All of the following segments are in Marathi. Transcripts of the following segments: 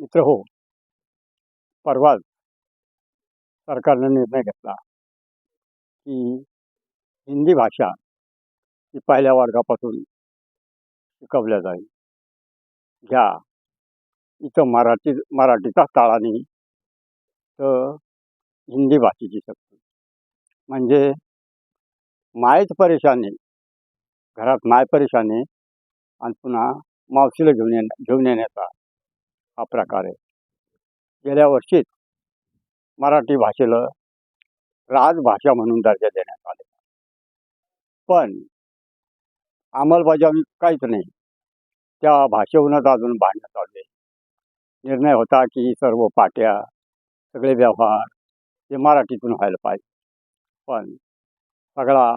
मित्र हो. परवाच सरकारने निर्णय घेतला की हिंदी भाषा ही पहिल्या वर्गापासून शिकवल्या जाईल. घ्या इथं मराठी मराठीचा ताळाने तर हिंदी भाषेची शक्ती. म्हणजे मायच परेशानी घरात माय परेशानी आणि पुन्हा मावशीला घेऊन येण्या घेऊन येण्याचा हा प्रकार आहे. गेल्या वर्षीच मराठी भाषेला राजभाषा म्हणून दर्जा देण्यात आले. पण अंमलबजावणी काहीच नाही. त्या भाषेहूनच अजून भांडणं चालू आहे. निर्णय होता की सर्व पाट्या सगळे व्यवहार हे मराठीतून व्हायला पाहिजे. पण सगळा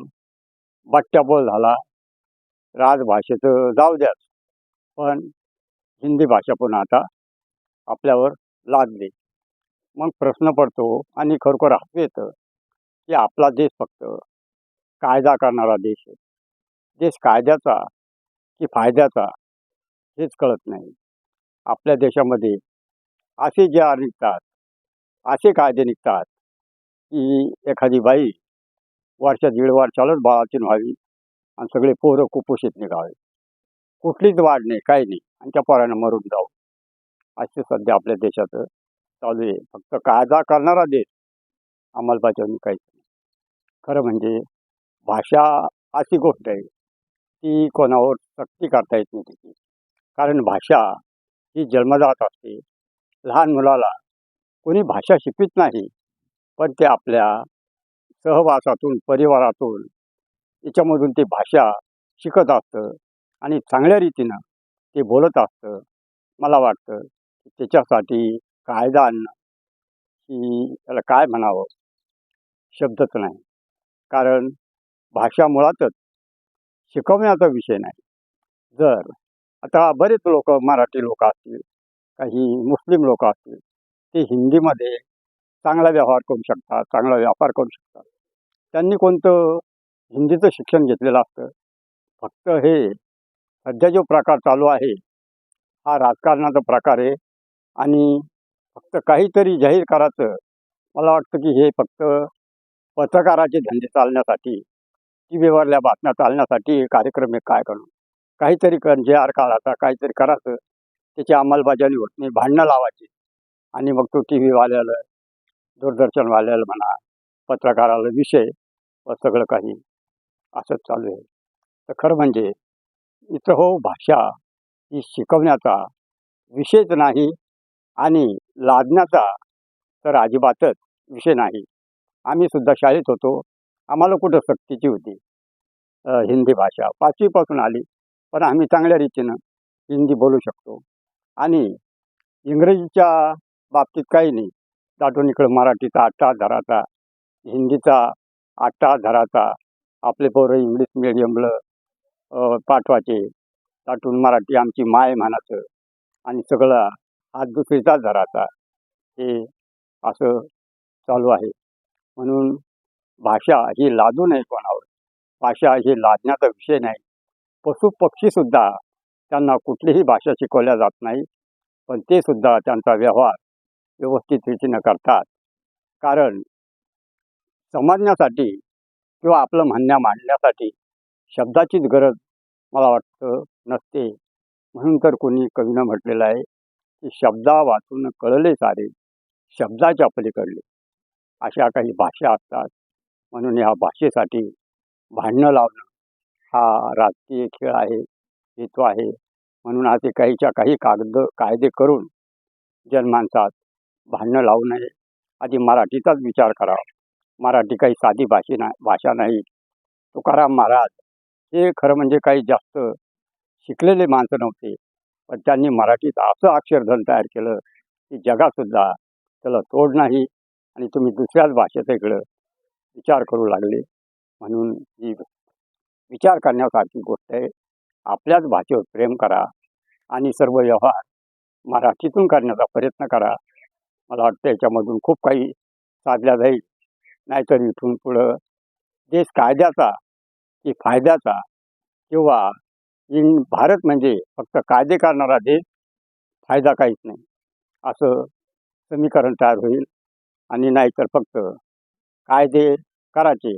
बट्ट्याबोल झाला. राजभाषेचं जाऊ द्याच. पण हिंदी भाषा पण आता आपल्यावर लादले. मग प्रश्न पडतो आणि खरोखर हसू येतं की आपला देश फक्त कायदा करणारा देश आहे. देश कायद्याचा की फायद्याचा हेच कळत नाही. आपल्या देशामध्ये असे जे निघतात असे कायदे निघतात की एखादी बाई वर्षा दीड वर्षालाच बाळाची व्हावी आणि सगळे पोरं कुपोषित निघावे. कुठलीच वाढ नाही काही नाही आणि त्या पोरांना मरून जाऊ असे सध्या आपल्या देशात चालू आहे. फक्त कायदा करणारा देश अंमलबजावणी काहीच नाही. खरं म्हणजे भाषा अशी गोष्ट आहे ती कोणावर सक्ती करता येत नाही तिची कारण भाषा ही जन्मजात असते. लहान मुलाला कोणी भाषा शिकवित नाही पण ते आपल्या सहवासातून परिवारातून याच्यामधून ते भाषा शिकत असतं आणि चांगल्या रीतीनं ते बोलत असतं. मला वाटतं त्याच्यासाठी कायदा आणणं की त्याला काय म्हणावं? शब्दच नाही. कारण भाषा मुळातच शिकवण्याचा विषय नाही. जर आता बरेच लोक मराठी लोक असतील काही मुस्लिम लोक असतील ते हिंदीमध्ये चांगला व्यवहार करू शकतात चांगला व्यापार करू शकतात. त्यांनी कोणतं हिंदीचं शिक्षण घेतलेलं असतं? फक्त हे सध्या जो प्रकार चालू आहे हा राजकारणाचा प्रकार आहे आणि फक्त काहीतरी जाहीर करायचं. मला वाटतं की हे फक्त पत्रकाराचे धंदे चालण्यासाठी टी व्हीवरल्या बातम्या चालण्यासाठी कार्यक्रम हे काय करणं काहीतरी कर जे आर काढायचा काहीतरी करायचं त्याची अंमलबजावणी होत नाही भांडणं लावायची. आणि मग तो टी व्हीवाल्याला दूरदर्शनवाल्याला म्हणा पत्रकाराला विषय व सगळं काही असंच चालू आहे. तर खरं म्हणजे इथं हो भाषा ही शिकवण्याचा विषयच नाही आणि लादण्याचा तर अजिबातच विषय नाही. आम्ही सुद्धा शाळेत होतो. आम्हाला कुठं सक्तीची होती? हिंदी भाषा. पाचवीपासून आली. पण आम्ही चांगल्या रीतीनं हिंदी बोलू शकतो. आणि इंग्रजीच्या बाबतीत काही नाही. दाटून इकडं मराठीचा आट्टा धराचा हिंदीचा आट्टा धराचा आपले पोरं इंग्लिश मिडियमला पाठवायचे. दाटून मराठी आमची माय म्हणायचं आणि सगळं हात दुसरीचाच जराचा हे असं चालू आहे. म्हणून भाषा ही लादू नये कोणावर. भाषा ही लादण्याचा विषय नाही. पशु पक्षीसुद्धा त्यांना कुठलीही भाषा शिकवल्या जात नाही पण ते सुद्धा त्यांचा व्यवहार व्यवस्थित रीतीनं करतात. कारण समजण्यासाठी किंवा आपलं म्हणण्या मांडण्यासाठी शब्दाचीच गरज मला वाटतं नसते. म्हणून तर कोणी कवीनं म्हटलेलं आहे शब्दा वाचून कळले सारे शब्दाच्या पलीकडले. अशा काही भाषा असतात. म्हणून ह्या भाषेसाठी भांडणं लावणं हा राजकीय खेळ आहे हेतू आहे. म्हणून असे काहीच्या काही कागद कायदे करून जनमानसात भांडणं लावू नये. आधी मराठीचाच विचार करावा. मराठी काही साधी भाषी नाही भाषा नाही. तुकाराम महाराज हे खरं म्हणजे काही जास्त शिकलेले माणसं नव्हते. पण त्यांनी मराठीत असं अक्षरधन तयार केलं की जगातसुद्धा त्याला तोड नाही आणि तुम्ही दुसऱ्याच भाषेचा इकडं विचार करू लागले. म्हणून ही विचार करण्यासारखी गोष्ट आहे. आपल्याच भाषेवर प्रेम करा आणि सर्व व्यवहार मराठीतून करण्याचा प्रयत्न करा. मला वाटतं याच्यामधून खूप काही साधल्या जाईल. नाहीतर इथून पुढं देश कायद्याचा की फायद्याचा किंवा इन भारत म्हणजे फक्त कायदे करणारा देश फायदा काहीच नाही. असं समीकरण तयार होईल आणि नाहीतर फक्त कायदे करायचे.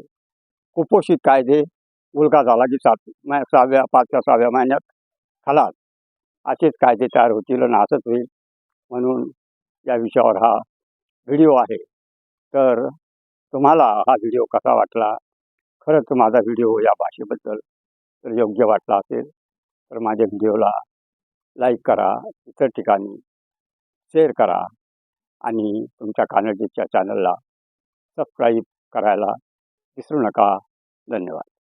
कुपोषित कायदे उलगा झाला की सात मै सहाव्या पाचव्या सहाव्या महिन्यात खलास. असेच कायदे तयार होतील आणि असंच होईल म्हणून या विषयावर हा व्हिडिओ आहे. तर तुम्हाला हा व्हिडिओ कसा वाटला? खरंच माझा व्हिडिओ या भाषेबद्दल जर योग्य वाटला असेल तर माझ्या व्हिडिओला लाईक करा इतर ठिकाणी शेअर करा आणि तुमच्या कानडीच्या चॅनलला सबस्क्राईब करायला विसरू नका. धन्यवाद.